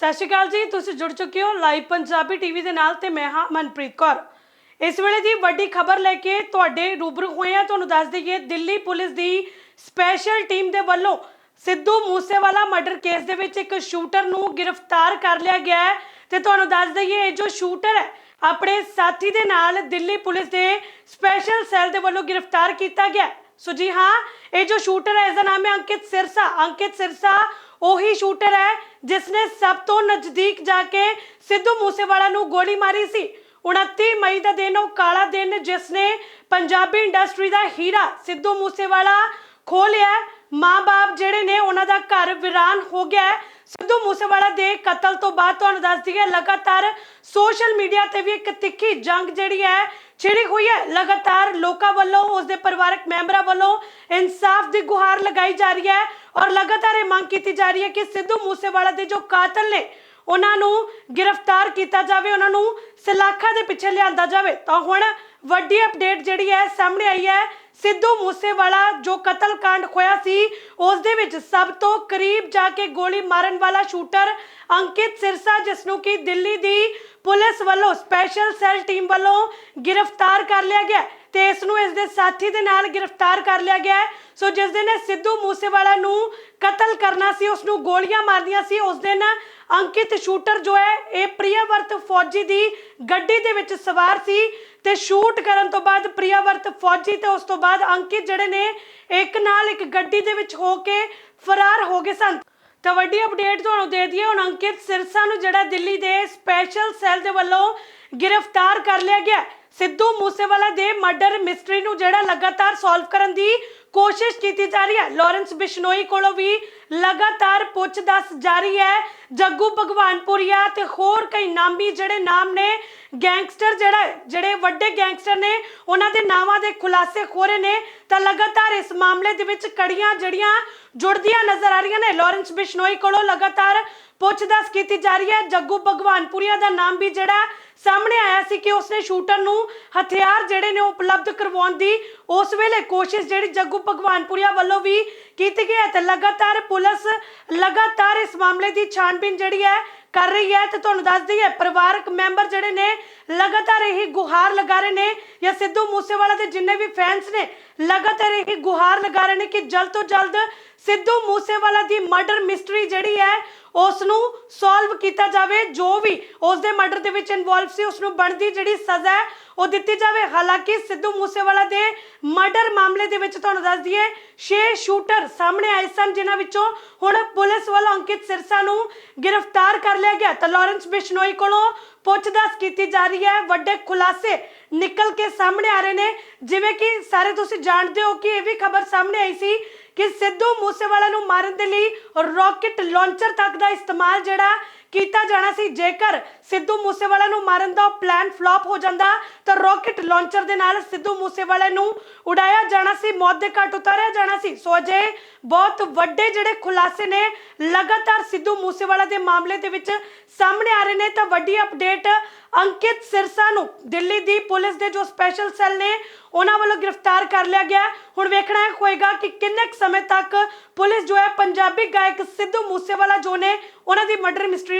ਸਤਿ ਸ਼੍ਰੀ ਅਕਾਲ ਜੀ, ਤੁਸੀਂ ਜੁੜ ਚੁੱਕੇ ਹੋ ਲਾਈਵ ਪੰਜਾਬੀ ਟੀਵੀ ਦੇ ਨਾਲ ਤੇ ਮੈਂ ਹਾਂ ਮਨਪ੍ਰੀਤ ਕੌਰ। ਇਸ ਵੇਲੇ ਦੀ ਵੱਡੀ ਖਬਰ ਲੈ ਕੇ ਤੁਹਾਡੇ ਰੂਬਰੂ ਹੋਏ ਆ ਤੁਹਾਨੂੰ ਦੱਸ ਦਈਏ, ਦਿੱਲੀ ਪੁਲਿਸ ਦੀ ਸਪੈਸ਼ਲ ਟੀਮ ਦੇ ਵੱਲੋਂ ਸਿੱਧੂ ਮੂਸੇਵਾਲਾ ਮਰਡਰ ਕੇਸ ਦੇ ਵਿੱਚ ਇੱਕ ਸ਼ੂਟਰ ਨੂੰ ਗ੍ਰਿਫਤਾਰ ਕਰ ਲਿਆ ਗਿਆ ਹੈ। ਤੇ ਤੁਹਾਨੂੰ ਦੱਸ ਦਈਏ, ਇਹ ਜੋ ਸ਼ੂਟਰ ਹੈ, ਆਪਣੇ ਸਾਥੀ ਦੇ ਨਾਲ ਦਿੱਲੀ ਪੁਲਿਸ ਦੇ ਸਪੈਸ਼ਲ ਸੈੱਲ ਦੇ ਵੱਲੋਂ ਗ੍ਰਿਫਤਾਰ ਕੀਤਾ ਗਿਆ ਸੋ ਜੀ ਹਾਂ, ਇਹ ਜੋ ਸ਼ੂਟਰ ਹੈ ਇਸ ਦਾ ਨਾਮ ਹੈ ਅੰਕਿਤ ਸਿਰਸਾ। ਅੰਕਿਤ ਸਿਰਸਾ ਉਹੀ ਸ਼ੂਟਰ ਹੈ ਜਿਸ ਨੇ ਸਭ ਤੋਂ ਨਜ਼ਦੀਕ ਜਾ ਕੇ ਸਿੱਧੂ ਮੂਸੇਵਾਲਾ ਨੂੰ ਗੋਲੀ ਮਾਰੀ ਸੀ। 29 ਮਈ ਦਾ ਦਿਨ, ਉਹ ਕਾਲਾ ਦਿਨ ਜਿਸ ਨੇ ਪੰਜਾਬੀ ਇੰਡਸਟਰੀ ਦਾ ਹੀਰਾ ਸਿੱਧੂ ਮੂਸੇਵਾਲਾ ਖੋ ਲਿਆ। ਮਾਂ-ਬਾਪ ਜਿਹੜੇ ਨੇ ਉਹਨਾਂ ਦਾ ਘਰ ਵਿਰਾਨ ਹੋ ਗਿਆ। ਸਿੱਧੂ ਮੂਸੇਵਾਲਾ ਦੇ ਕਤਲ ਤੋਂ ਬਾਅਦ ਤੁਹਾਨੂੰ ਦੱਸ ਦਈਏ, ਲਗਾਤਾਰ ਸੋਸ਼ਲ ਮੀਡੀਆ ਤੇ ਵੀ ਇੱਕ ਤਿੱਖੀ ਜੰਗ ਜਿਹੜੀ ਹੈ, ਛਿੜੀ ਹੋਈ ਹੈ। ਲਗਾਤਾਰ ਲੋਕਾਂ ਵੱਲੋਂ, ਉਸਦੇ ਪਰਿਵਾਰਕ ਮੈਂਬਰਾਂ ਵੱਲੋਂ ਇਨਸਾਫ ਦੀ ਗੁਹਾਰ ਲਗਾਈ ਜਾ ਰਹੀ ਹੈ ਔਰ ਲਗਾਤਾਰ ਇਹ ਮੰਗ ਕੀਤੀ ਜਾ ਰਹੀ ਹੈ ਕਿ ਸਿੱਧੂ ਮੂਸੇਵਾਲਾ ਦੇ ਜੋ ਕਾਤਲ ਨੇ, ਉਹਨਾਂ ਨੂੰ ਗ੍ਰਿਫਤਾਰ ਕੀਤਾ ਜਾਵੇ, ਉਹਨਾਂ ਨੂੰ ਸਲਾਖਾਂ ਦੇ ਪਿੱਛੇ ਲਿਆਂਦਾ ਜਾਵੇ। ਤਾਂ ਹੁਣ ਵੱਡੀ ਅਪਡੇਟ ਜਿਹੜੀ ਹੈ ਸਾਹਮਣੇ ਆਈ ਹੈ ਸਿੱਧੂ ਮੂਸੇਵਾਲਾ ਜੋ ਕਤਲकांड ਹੋਇਆ ਸੀ, ਉਸ ਦੇ ਵਿੱਚ ਸਭ ਤੋਂ ਕਰੀਬ ਜਾ ਕੇ ਗੋਲੀ ਮਾਰਨ ਵਾਲਾ ਸ਼ੂਟਰ ਅੰਕਿਤ ਸਿਰਸਾ, ਜਿਸ ਨੂੰ ਕਿ ਦਿੱਲੀ ਦੀ ਪੁਲਿਸ ਵੱਲੋਂ ਸਪੈਸ਼ਲ ਸੈੱਲ ਟੀਮ ਵੱਲੋਂ ਗ੍ਰਿਫਤਾਰ ਕਰ ਲਿਆ ਗਿਆ ਤੇ ਇਸ ਨੂੰ ਇਸ ਦੇ ਸਾਥੀ ਦੇ ਨਾਲ ਗ੍ਰਿਫਤਾਰ ਕਰ ਲਿਆ ਗਿਆ ਸੋ ਜਿਸ ਦਿਨ ਸਿੱਧੂ ਮੂਸੇਵਾਲਾ ਨੂੰ ਕਤਲ ਕਰਨਾ ਸੀ, ਉਸ ਨੂੰ ਗੋਲੀਆਂ ਮਾਰਨੀਆਂ ਸੀ, ਉਸ ਦਿਨ ਅੰਕਿਤ ਸ਼ੂਟਰ ਜੋ ਹੈ, ਇਹ ਪ੍ਰਿਆਵਰਤ ਫੌਜੀ ਦੀ ਗੱਡੀ ਦੇ ਵਿੱਚ ਸਵਾਰ ਸੀ। ਤੇ ਸ਼ੂਟ ਕਰਨ ਤੋਂ ਬਾਅਦ ਪ੍ਰਿਆਵਰਤ ਫੌਜੀ ਤੇ ਉਸ ਤੋਂ ਬਾਅਦ ਅੰਕਿਤ ਜਿਹੜੇ ਨੇ, ਇੱਕ ਨਾਲ ਇੱਕ ਗੱਡੀ ਦੇ ਵਿੱਚ ਹੋ ਕੇ ਫਰਾਰ ਹੋ ਗਏ ਸਨ। ਤਾਂ ਵੱਡੀ ਅਪਡੇਟ ਤੁਹਾਨੂੰ ਦੇ ਦਈਏ, ਹੁਣ ਅੰਕਿਤ ਸਿਰਸਾ ਨੂੰ ਜਿਹੜਾ ਦਿੱਲੀ ਦੇ ਸਪੈਸ਼ਲ ਸੈੱਲ ਦੇ ਵੱਲੋਂ ਗ੍ਰਿਫਤਾਰ ਕਰ ਲਿਆ ਗਿਆ। ਸਿੱਧੂ ਮੂਸੇਵਾਲਾ ਦੇ ਮਰਡਰ ਮਿਸਟਰੀ ਨੂੰ ਜਿਹੜਾ ਲਗਾਤਾਰ ਸੋਲਵ ਕਰਨ ਦੀ ਕੋਸ਼ਿਸ਼ ਕੀਤੀ ਜਾ ਰਹੀ ਹੈ। ਲਾਰੈਂਸ ਬਿਸ਼ਨੋਈ ਕੋਲੋਂ ਵੀ ਲਗਾਤਾਰ ਪੁੱਛ-ਦੱਸ ਜਾਰੀ ਹੈ। ਜੱਗੂ ਭਗਵਾਨਪੁਰੀਆ ਤੇ ਹੋਰ ਕਈ ਨਾਮੀ ਜਿਹੜੇ ਨਾਮ ਨੇ, ਗੈਂਗਸਟਰ ਜਿਹੜਾ, ਜਿਹੜੇ ਵੱਡੇ ਗੈਂਗਸਟਰ ਨੇ, ਉਹਨਾਂ ਦੇ ਨਾਵਾਂ ਦੇ ਖੁਲਾਸੇ ਹੋ ਨੇ। ਤਾਂ ਲਗਾਤਾਰ ਇਸ ਮਾਮਲੇ ਦੇ ਵਿੱਚ ਕੜੀਆਂ ਜੜੀਆਂ ਜੁੜਦੀਆਂ ਨਜ਼ਰ ਆ ਰਹੀਆਂ ਨੇ। ਲਾਰੈਂਸ ਬਿਸ਼ਨੋਈ ਕੋਲੋਂ ਲਗਾਤਾਰ ਪੁੱਛ-ਦੱਸ ਕੀਤੀ ਜਾ ਰਹੀ ਹੈ। ਜੱਗੂ ਭਗਵਾਨਪੁਰੀਆ ਦਾ ਨਾਮ ਵੀ ਜਿਹੜਾ ਸਾਹਮਣੇ ਆਇਆ ਸੀ ਕਿ ਉਸਨੇ ਸ਼ੂਟਰ ਨੂੰ ਹਥਿਆਰ ਜਿਹੜੇ ਨੇ ਉਹ ਉਪਲਬਧ ਕਰਵਾਉਣ ਦੀ ਉਸ ਵੇਲੇ ਕੋਸ਼ਿਸ਼ ਜਿਹੜੀ ਜੱਗੂ ਭਗਵਾਨਪੁਰੀਆ ਵੱਲੋਂ ਵੀ ਕੀਤੀ ਗਈ ਹੈ ਤੇ ਲਗਾਤਾਰ ਪੁਲਿਸ ਲਗਾਤਾਰ ਇਸ ਮਾਮਲੇ ਦੀ ਛਾਣਬੀਨ ਜਿਹੜੀ ਹੈ ਕਰ ਰਹੀ ਹੈ ਤੇ ਤੁਹਾਨੂੰ ਦੱਸ ਦਈਏ, ਪਰਿਵਾਰਕ ਮੈਂਬਰ ਜਿਹੜੇ ਨੇ ਲਗਾਤਾਰ ਇਹੀ ਗੁਹਾਰ ਲਗਾ ਰਹੇ ਨੇ ਜਾਂ ਸਿੱਧੂ ਮੂਸੇਵਾਲਾ ਦੇ ਜਿੰਨੇ ਵੀ ਫੈਨਸ ਨੇ, ਲਗਾਤਾਰ ਇਹੀ ਗੁਹਾਰ ਲਗਾ ਰਹੇ ਨੇ ਕਿ ਜਲਦ ਤੋਂ ਜਲਦ ਸਿੱਧੂ ਮੂਸੇਵਾਲਾ ਦੀ ਮਰਡਰ ਮਿਸਟਰੀ ਜਿਹੜੀ ਹੈ ਉਸ ਨੂੰ ਸੋਲਵ ਕੀਤਾ ਜਾਵੇ, ਜੋ ਵੀ ਉਸ ਦੇ ਮਰਡਰ ਦੇ ਵਿੱਚ ਇਨਵੋਲਵ ਸੀ ਉਸ ਨੂੰ ਬਣਦੀ ਜਿਹੜੀ ਸਜ਼ਾ ਹੈ, ਉਹ ਦਿੱਤੀ ਜਾਵੇ। ਹਾਲਾਂਕਿ ਸਿੱਧੂ ਮੂਸੇਵਾਲਾ ਦੇ ਮਰਡਰ ਮਾਮਲੇ ਦੇ ਵਿੱਚ ਤੁਹਾਨੂੰ ਦੱਸ ਦਈਏ 6 ਸ਼ੂਟਰ ਸਾਹਮਣੇ ਆਏ ਸਨ, ਜਿਨ੍ਹਾਂ ਵਿੱਚੋਂ ਹੁਣ ਪੁਲਿਸ ਵੱਲੋਂ ਅੰਕਿਤ ਸਿਰਸਾ ਨੂੰ ਗ੍ਰਿਫਤਾਰ ਕਰ ਲਿਆ ਗਿਆ। ਤਾਂ ਲਾਰੈਂਸ ਬਿਸ਼ਨੋਈ ਕੋਲੋਂ ਪੁੱਛਦਾਸ ਕੀਤੀ ਜਾ ਰਹੀ ਹੈ। ਵੱਡੇ ਖੁਲਾਸੇ ਨਿਕਲ ਕੇ ਸਾਹਮਣੇ ਆ ਰਹੇ ਨੇ। ਜਿਵੇਂ ਕਿ ਸਾਰੇ ਤੁਸੀਂ ਜਾਣਦੇ ਹੋ ਕਿ ਇਹ ਵੀ ਖਬਰ ਸਾਹਮਣੇ ਆਈ ਸੀ ਕਿ ਸਿੱਧੂ ਮੂਸੇਵਾਲਾ ਨੂੰ ਮਾਰਨ ਦੇ ਲਈ ਰਾਕਟ ਲਾਂਚਰ ਤੱਕ ਦਾ ਇਸਤੇਮਾਲ ਜਿਹੜਾ ਕੀਤਾ ਜਾਣਾ ਸੀ। ਜੇਕਰ ਸਿੱਧੂ ਮੂਸੇਵਾਲਾ ਨੂੰ ਮਾਰਨ ਦਾ ਪਲਾਨ ਫਲॉप ਹੋ ਜਾਂਦਾ, ਤਾਂ ਰਾਕਟ ਲਾਂਚਰ ਦੇ ਨਾਲ ਸਿੱਧੂ ਮੂਸੇਵਾਲਾ ਨੂੰ ਉਡਾਇਆ ਜਾਣਾ ਸੀ, ਮੌਤ ਦੇ ਘਾਟ ਉਤਾਰਿਆ ਜਾਣਾ ਸੀ। ਸੋ ਅਜੇ ਬਹੁਤ ਵੱਡੇ ਜਿਹੜੇ ਖੁਲਾਸੇ ਨੇ, ਲਗਾਤਾਰ ਸਿੱਧੂ ਮੂਸੇਵਾਲਾ ਦੇ ਮਾਮਲੇ ਦੇ ਵਿੱਚ ਸਾਹਮਣੇ ਆ ਰਹੇ ਨੇ। ਤਾਂ ਵੱਡੀ ਅਪਡੇਟ ਅੰਕਿਤ ਸਿਰਸਾ ਨੂੰ, ਦਿੱਲੀ ਦੀ ਪੁਲਿਸ ਦੇ ਜੋ ਸਪੈਸ਼ਲ ਸੈੱਲ ਨੇ, ਉਹਨਾਂ ਵੱਲੋਂ ਗ੍ਰਿਫਤਾਰ ਕਰ ਲਿਆ ਗਿਆ। ਹੁਣ ਵੇਖਣਾ ਇਹ ਹੋਏਗਾ ਕਿ ਕਿੰਨੇ ਕੁ ਸਮੇਂ ਤੱਕ ਪੁਲਿਸ ਜੋ ਹੈ, ਪੰਜਾਬੀ ਗਾਇਕ ਸਿੱਧੂ ਮੂਸੇਵਾਲਾ ਜੋ ਨੇ, ਉਹਨਾਂ ਦੀ ਮਰਡਰ ਮਿਸਟਰੀ